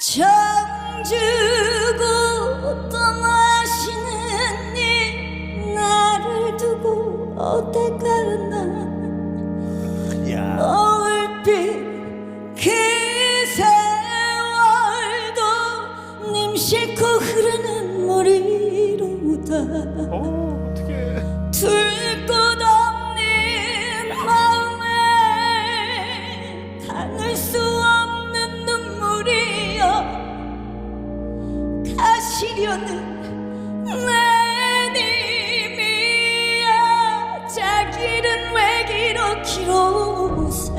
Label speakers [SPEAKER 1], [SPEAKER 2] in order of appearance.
[SPEAKER 1] 정주고 떠나시는 님 나를 두고 어디 가나
[SPEAKER 2] 야.
[SPEAKER 1] 얼핏 그 세월도 님 싣고 흐르는 머리로다
[SPEAKER 2] 어, 어떻게?
[SPEAKER 1] 둘곳 없는 마음에 담을 수 사실이었는 내 님이야 자기는 왜 이렇게 로세?